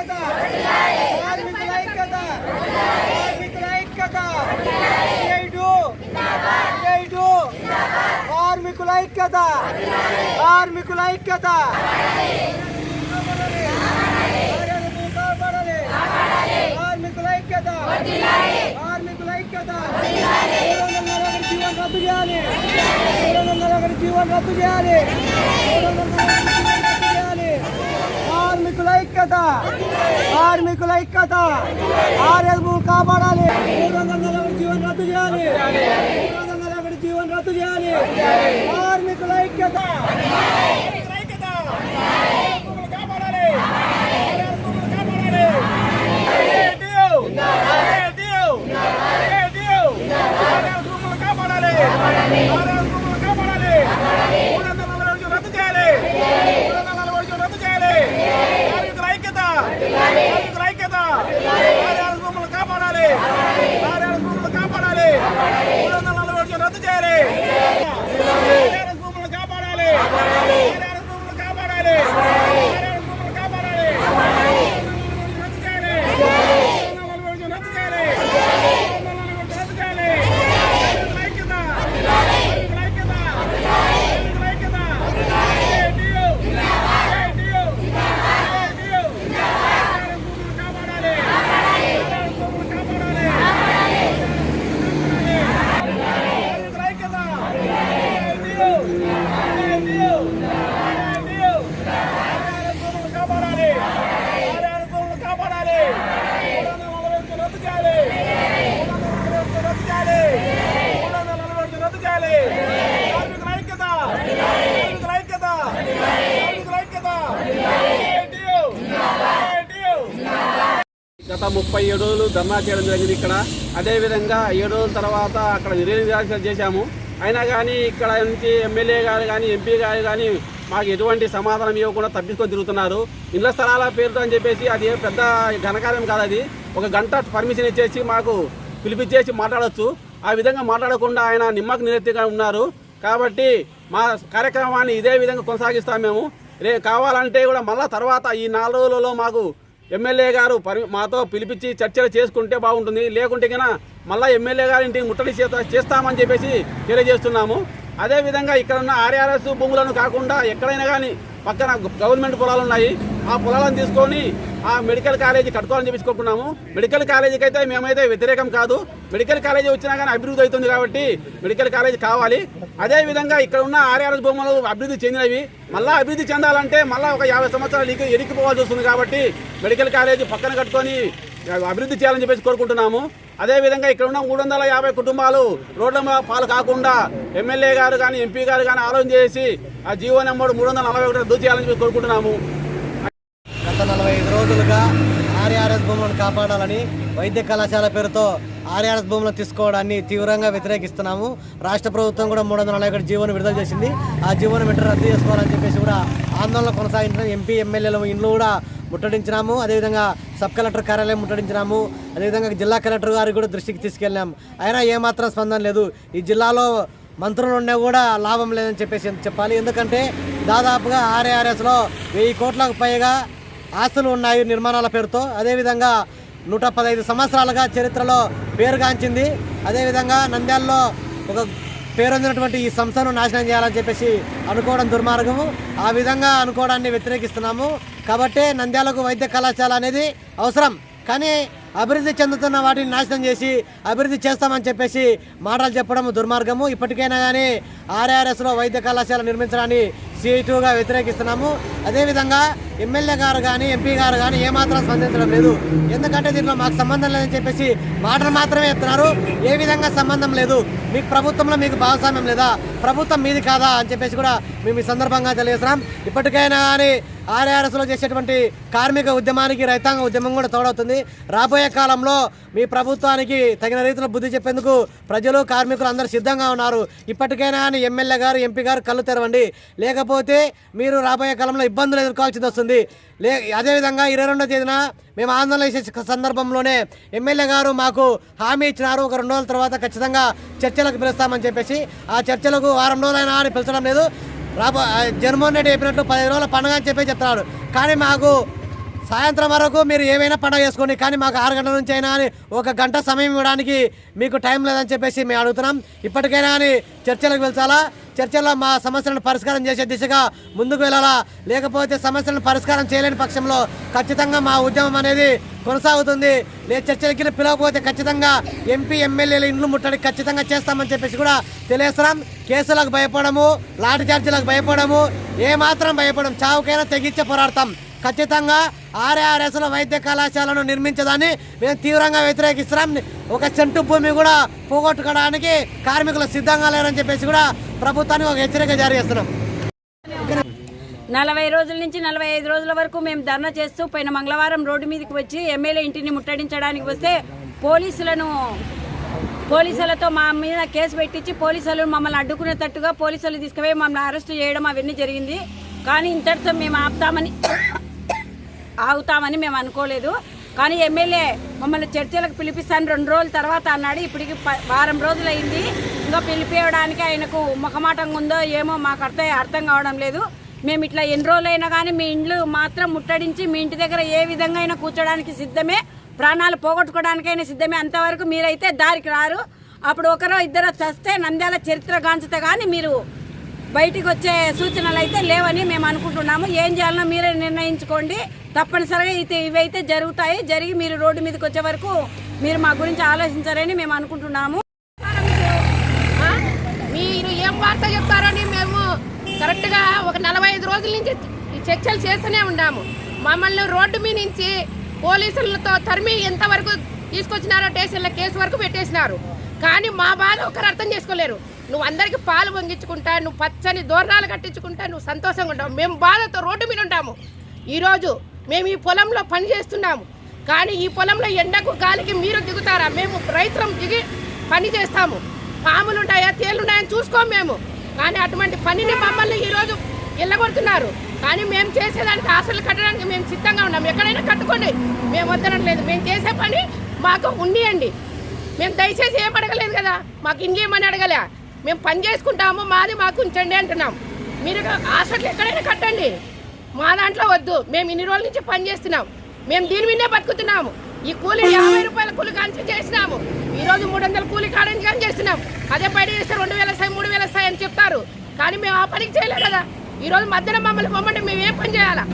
ఐక్యత కార్మికుల ఐక్యత కార్మికుల ఐక్యత ఏడు ఏడు కార్మికుల ఐక్యత కార్మికుల ఐక్యత కాపాడాలి. కార్మికుల ఐక్యత కార్మికుల ఐక్యత మూడు వందల నలభై జీవన్ రద్దు చేయాలి మూడు వందల నలభై జీవన్ రద్దు చేయాలి మూడు వందల నలభై జీవన్ రద్దు చేయాలి కార్మికుల ఐక్యత కార్మికుల ఐక్యత ఆర్ఎస్ కాపాడాలి. మూడు వందల నలభై జీవన్ రద్దు చేయాలి? మూడు వందల నలభై జీవన్ రద్దు చేయాలి? కార్మికుల ఐక్యత ఐక్యత కాపాడాలి ఆర్ఎస్ భూములు కాపాడాలి ఏడియో! ఏడియో! ఏడియో! ఆర్ఎస్ భూములు కాపాడాలి ఆర్ఎస్ భూములు కాపాడాలి మూడు వందల నలభై రోజులు రద్దు చేయాలి మూడు వందల నలభై రోజులు రద్దు చేయాలి కార్మికుల ఐక్యత కార్మికుల ఐక్యత ఆర్ఎస్ భూములు కాపాడాలి ఆర్ఎస్ భూములు కాపాడాలి మూడు వందల నలభై రోజులు రద్దు చేయాలి ఆర్ఎస్ భూములు కాపాడాలి ఆర్ఎస్ భూములు కాపాడాలి ఆర్ఎస్ భూములు కాపాడాలి రద్దు చేయాలి మూడు వందల నలభై రోజులు రద్దు చేయాలి మూడు వందల నలభై రోజులు రద్దు చేయాలి కార్మికుల ఐక్యత కార్మికుల ఐక్యత కార్మికుల ఐక్యత ఏడియో! ఏడియో! ఏడియో! ఆర్ఎస్ భూములు కాపాడాలి ఆర్ఎస్ భూములు కాపాడాలి కార్మికుల ఐక్యత ఏడియో! ఏడియో! ఏడియో! ఆర్ఎస్ భూములు కాపాడాలి ఆర్ఎస్ భూములు కాపాడాలి మూడు వందల నలభై రోజులు రద్దు చేయాలి మూడు వందల నలభై రోజులు రద్దు చేయాలి మూడు వందల నలభై రోజులు రద్దు చేయాలి కార్మికుల ఐక్యత కార్మికుల ఐక్యత కార్మికుల ఐక్యత ఏడియో! ఏడియో! గత ముప్పై ఏడు రోజులు ధర్నా చేయడం జరిగింది ఇక్కడ. అదేవిధంగా ఏడు రోజుల తర్వాత అక్కడ నిరాశ చేశాము. అయినా కానీ ఇక్కడ నుంచి ఎమ్మెల్యే గారు కానీ ఎంపీ గారు కానీ మాకు ఎటువంటి సమాధానం ఇవ్వకుండా తప్పించుకొని తిరుగుతున్నారు. ఇళ్ళ స్థలాల పేరుతో అని చెప్పేసి అది పెద్ద ఘనకార్యం కాదు అది. ఒక గంట పర్మిషన్ ఇచ్చేసి మాకు పిలిపించేసి మాట్లాడవచ్చు ఆ విధంగా మాట్లాడకుండా ఆయన నిమ్మకు నిరెత్తిగా ఉన్నారు. కాబట్టి మా కార్యక్రమాన్ని ఇదే విధంగా కొనసాగిస్తాం మేము. రే కావాలంటే కూడా మళ్ళా తర్వాత ఈ నాలుగు రోజులలో మాకు ఎమ్మెల్యే గారు పరి మాతో పిలిపించి చర్చలు చేసుకుంటే బాగుంటుంది. లేకుంటే కన్నా మళ్ళీ ఎమ్మెల్యే గారి ఇంటికి ముట్టడి చేస్తామని చెప్పేసి తెలియజేస్తున్నాము. అదేవిధంగా ఇక్కడ ఉన్న ఆర్ఆర్ఎస్ భూములను కాకుండా ఎక్కడైనా కానీ పక్కన గవర్నమెంట్ పొలాలు ఉన్నాయి. ఆ పొలాలను తీసుకొని ఆ మెడికల్ కాలేజీ కట్టుకోవాలని చెప్పించుకుంటున్నాము మెడికల్ కాలేజీకి అయితే మేమైతే వ్యతిరేకం కాదు. మెడికల్ కాలేజీ వచ్చినా కానీ అభివృద్ధి అవుతుంది కాబట్టి మెడికల్ కాలేజీ కావాలి. అదేవిధంగా ఇక్కడ ఉన్న ఆర్ఆర్ఎస్ భూములు అభివృద్ధి చెందినవి. మళ్ళా అభివృద్ధి చెందాలంటే మళ్ళీ ఒక యాభై సంవత్సరాలు ఇరికి ఎరికిపోవాల్సి వస్తుంది కాబట్టి మెడికల్ కాలేజీ పక్కన కట్టుకొని అభివృద్ధి చేయాలని చెప్పేసి కోరుకుంటున్నాము. అదేవిధంగా ఇక్కడ ఉన్న మూడు వందల యాభై కుటుంబాలు రోడ్ల పాలు కాకుండా ఎమ్మెల్యే గారు కానీ ఎంపీ గారు కానీ ఆలోచన చేసి ఆ జీవో నెంబర్ మూడు వందల నలభై ఒకటి రద్దు చేయాలని చెప్పి కోరుకుంటున్నాము. గత నలభై ఐదు రోజులుగా ఆర్ఆర్ఎస్ భూములను కాపాడాలని వైద్య కళాశాల పేరుతో ఆర్ఆర్ఎస్ భూములను తీసుకోవడాన్ని తీవ్రంగా వ్యతిరేకిస్తున్నాము. రాష్ట్ర ప్రభుత్వం కూడా మూడు వందల నలభై ఒకటి జీవోను విడుదల చేసింది. ఆ జీవోను వెంటనే రద్దు చేసుకోవాలని చెప్పేసి కూడా ఆందోళన కొనసాగించడం ఎంపీ ఎమ్మెల్యేల ఇండ్లు కూడా ముట్టడించినాము. అదేవిధంగా సబ్ కలెక్టర్ కార్యాలయం ముట్టడించినాము. అదేవిధంగా జిల్లా కలెక్టర్ గారికి కూడా దృష్టికి తీసుకెళ్ళాం. అయినా ఏమాత్రం స్పందన లేదు. ఈ జిల్లాలో మంత్రులు ఉన్నా కూడా లాభం లేదని చెప్పేసి చెప్పాలి. ఎందుకంటే దాదాపుగా ఆర్ఏఆర్ఎస్లో వెయ్యి కోట్లకు పైగా ఆస్తులు ఉన్నాయి నిర్మాణాల పేరుతో. అదేవిధంగా నూట పదహైదు సంవత్సరాలుగా చరిత్రలో పేరుగాంచింది. అదేవిధంగా నంద్యాలలో ఒక పేరొందినటువంటి ఈ సంస్థను నాశనం చేయాలని చెప్పేసి అనుకోవడం దుర్మార్గము. ఆ విధంగా అనుకోవడాన్ని వ్యతిరేకిస్తున్నాము. కాబట్టి నంద్యాలకు వైద్య కళాశాల అనేది అవసరం. కానీ అభివృద్ధి చెందుతున్న వాటిని నాశనం చేసి అభివృద్ధి చేస్తామని చెప్పేసి మాటలు చెప్పడం దుర్మార్గము. ఇప్పటికైనా కానీ ఆర్ఆర్ఎస్లో వైద్య కళాశాల నిర్మించడాన్ని సీటుగా వ్యతిరేకిస్తున్నాము. అదేవిధంగా ఎమ్మెల్యే గారు కానీ ఎంపీ గారు కానీ ఏమాత్రం స్పందించడం లేదు. ఎందుకంటే దీంట్లో మాకు సంబంధం లేదని చెప్పేసి మాటలు మాత్రమే చెప్తున్నారు. ఏ విధంగా సంబంధం లేదు? మీకు ప్రభుత్వంలో మీకు భాగస్వామ్యం లేదా? ప్రభుత్వం మీది కాదా? అని చెప్పేసి కూడా మేము ఈ సందర్భంగా తెలియజేస్తున్నాం. ఇప్పటికైనా కానీ ఆర్ఆర్ఎస్లో చేసేటువంటి కార్మిక ఉద్యమానికి రైతాంగ ఉద్యమం కూడా తోడవుతుంది. రాబోయే కాలంలో మీ ప్రభుత్వానికి తగిన రీతిలో బుద్ధి చెప్పేందుకు ప్రజలు కార్మికులు అందరూ సిద్ధంగా ఉన్నారు. ఇప్పటికైనా అని ఎమ్మెల్యే గారు ఎంపీ గారు కళ్ళు తెరవండి. లేకపోతే మీరు రాబోయే కాలంలో ఇబ్బందులు ఎదుర్కోవాల్సి వస్తుంది. లే అదేవిధంగా ఇరవై రెండో తేదీన మేము ఆందోళన చేసే సందర్భంలోనే ఎమ్మెల్యే గారు మాకు హామీ ఇచ్చినారు. ఒక రెండు రోజుల తర్వాత ఖచ్చితంగా చర్చలకు పిలుస్తామని చెప్పేసి ఆ చర్చలకు వారం రోజులైనా అని పిలచడం లేదు. రాబో జగన్మోహన్ రెడ్డి చెప్పినట్లు పదిహేను రోజుల పండుగ అని చెప్పి చెప్తున్నాడు. కానీ మాకు సాయంత్రం వరకు మీరు ఏమైనా పండుగ చేసుకోండి. కానీ మాకు ఆరు గంటల నుంచి అయినా అని ఒక గంట సమయం ఇవ్వడానికి మీకు టైం లేదని చెప్పేసి మేము అడుగుతున్నాం. ఇప్పటికైనా అని చర్చలకు వెళ్తాలా చర్చల్లో మా సమస్యలను పరిష్కారం చేసే దిశగా ముందుకు వెళ్ళాలా? లేకపోతే సమస్యలను పరిష్కారం చేయలేని పక్షంలో ఖచ్చితంగా మా ఉద్యమం అనేది కొనసాగుతుంది. లేదు చర్చలకి పిలవకపోతే ఖచ్చితంగా ఎంపీ ఎమ్మెల్యేల ఇండ్లు ముట్టడి ఖచ్చితంగా చేస్తామని చెప్పేసి కూడా తెలియస్తాం కేసులకు భయపడము లాఠీ చార్జీలకు భయపడము ఏమాత్రం భయపడం చావుకైనా తెగించే పోరాడతాం. ఖచ్చితంగా ఆర్ఆర్ఎస్ల వైద్య కళాశాలను నిర్మించదాన్ని మేము తీవ్రంగా వ్యతిరేకిస్తున్నాం. ఒక సెంటు భూమి కూడా పోగొట్టుకోవడానికి కార్మికులు సిద్ధంగా లేరని చెప్పేసి కూడా ప్రభుత్వానికి ఒక హెచ్చరిక జారీ చేస్తున్నాం. నలభై రోజుల నుంచి నలభై ఐదు రోజుల వరకు మేము ధర్నా చేస్తూ పోయిన మంగళవారం రోడ్డు మీదకి వచ్చి ఎమ్మెల్యే ఇంటిని ముట్టడించడానికి వస్తే పోలీసులను పోలీసులతో మా మీద కేసు పెట్టించి పోలీసులు మమ్మల్ని అడ్డుకునేటట్టుగా పోలీసులు తీసుకుపోయి మమ్మల్ని అరెస్ట్ చేయడం అవన్నీ జరిగింది. కానీ ఇంతటితో మేము ఆపుతామని ఆగుతామని మేము అనుకోలేదు. కానీ ఎమ్మెల్యే మమ్మల్ని చర్చలకు పిలిపిస్తాను రెండు రోజుల తర్వాత అన్నాడు. ఇప్పటికి ప- వారం రోజులైంది. ఇంకా పిలిపియడానికి ఆయనకు ముఖమాటంగా ఉందో ఏమో మాకు అర్థం అర్థం కావడం లేదు. మేము ఇట్లా ఎన్ని రోజులైనా కానీ మీ ఇండ్లు మాత్రం ముట్టడించి మీ ఇంటి దగ్గర ఏ విధంగా అయినా కూర్చోడానికి సిద్ధమే. ప్రాణాలు పోగొట్టుకోవడానికైనా సిద్ధమే. అంతవరకు మీరైతే దారికి రారు. అప్పుడు ఒకరో ఇద్దరు చస్తే నంద్యాల చరిత్ర గాంచితే కానీ మీరు బయటికి వచ్చే సూచనలు అయితే లేవని మేము అనుకుంటున్నాము. ఏం చేయాలన్నా మీరే నిర్ణయించుకోండి. తప్పనిసరిగా అయితే ఇవైతే జరుగుతాయి. జరిగి మీరు రోడ్డు మీదకి వచ్చే వరకు మీరు మా గురించి ఆలోచించారని మేము అనుకుంటున్నాము. మీరు ఏం వార్త చెప్తారని మేము కరెక్ట్గా ఒక నలభై ఐదు రోజుల నుంచి ఈ చర్చలు చేస్తూనే ఉన్నాము. మమ్మల్ని రోడ్డు మీద నుంచి పోలీసులతో తరిమి ఎంతవరకు తీసుకొచ్చినారో స్టేషన్లో కేసు వరకు పెట్టేసినారు. కానీ మా బాధ ఒకరు అర్థం చేసుకోలేరు. నువ్వు అందరికి పాలు పొంగించుకుంటా నువ్వు పచ్చని దూరణాలు కట్టించుకుంటా నువ్వు సంతోషంగా ఉంటావు. మేము బాధతో రోడ్డు మీద ఉంటాము. ఈరోజు మేము ఈ పొలంలో పని చేస్తున్నాము. కానీ ఈ పొలంలో ఎండకు గాలికి మీరు దిగుతారా? మేము రైతులం దిగి పని చేస్తాము. పాములు ఉంటాయా? తేళ్ళు ఉన్నాయని చూసుకోము మేము. కానీ అటువంటి పనిని మమ్మల్ని ఈరోజు వెళ్ళగొడుతున్నారు కానీ మేము చేసేదానికి ఆశలు కట్టడానికి మేము సిద్ధంగా ఉన్నాం. ఎక్కడైనా కట్టుకోండి. మేము వద్దనట్లేదు. మేము చేసే పని మాకు ఉండియండి మేము దయచేసి ఏం అడగలేదు కదా? మాకు ఇంకేమని అడగలే? మేము పని చేసుకుంటాము మాది మాకు ఉంచండి అంటున్నాం. మీరు హాస్పిటల్ ఎక్కడైనా కట్టండి. మా దాంట్లో వద్దు. మేము ఇన్ని రోజుల నుంచి పని చేస్తున్నాం. మేము దీని మీదే బతుకుతున్నాము. ఈ కూలి యాభై రూపాయల కూలి కాంచి చేసినాము. ఈరోజు మూడు వందల కూలి కాడని కానీ చేస్తున్నాం. అదే బయట చేస్తే రెండు వేల సాయి మూడు వేల సాయి అని చెప్తారు. కానీ మేము ఆ పనికి చేయలేదు కదా. ఈరోజు మధ్యాహ్నం మమ్మల్ని పొమ్మంటే మేము ఏం పని చేయాలా?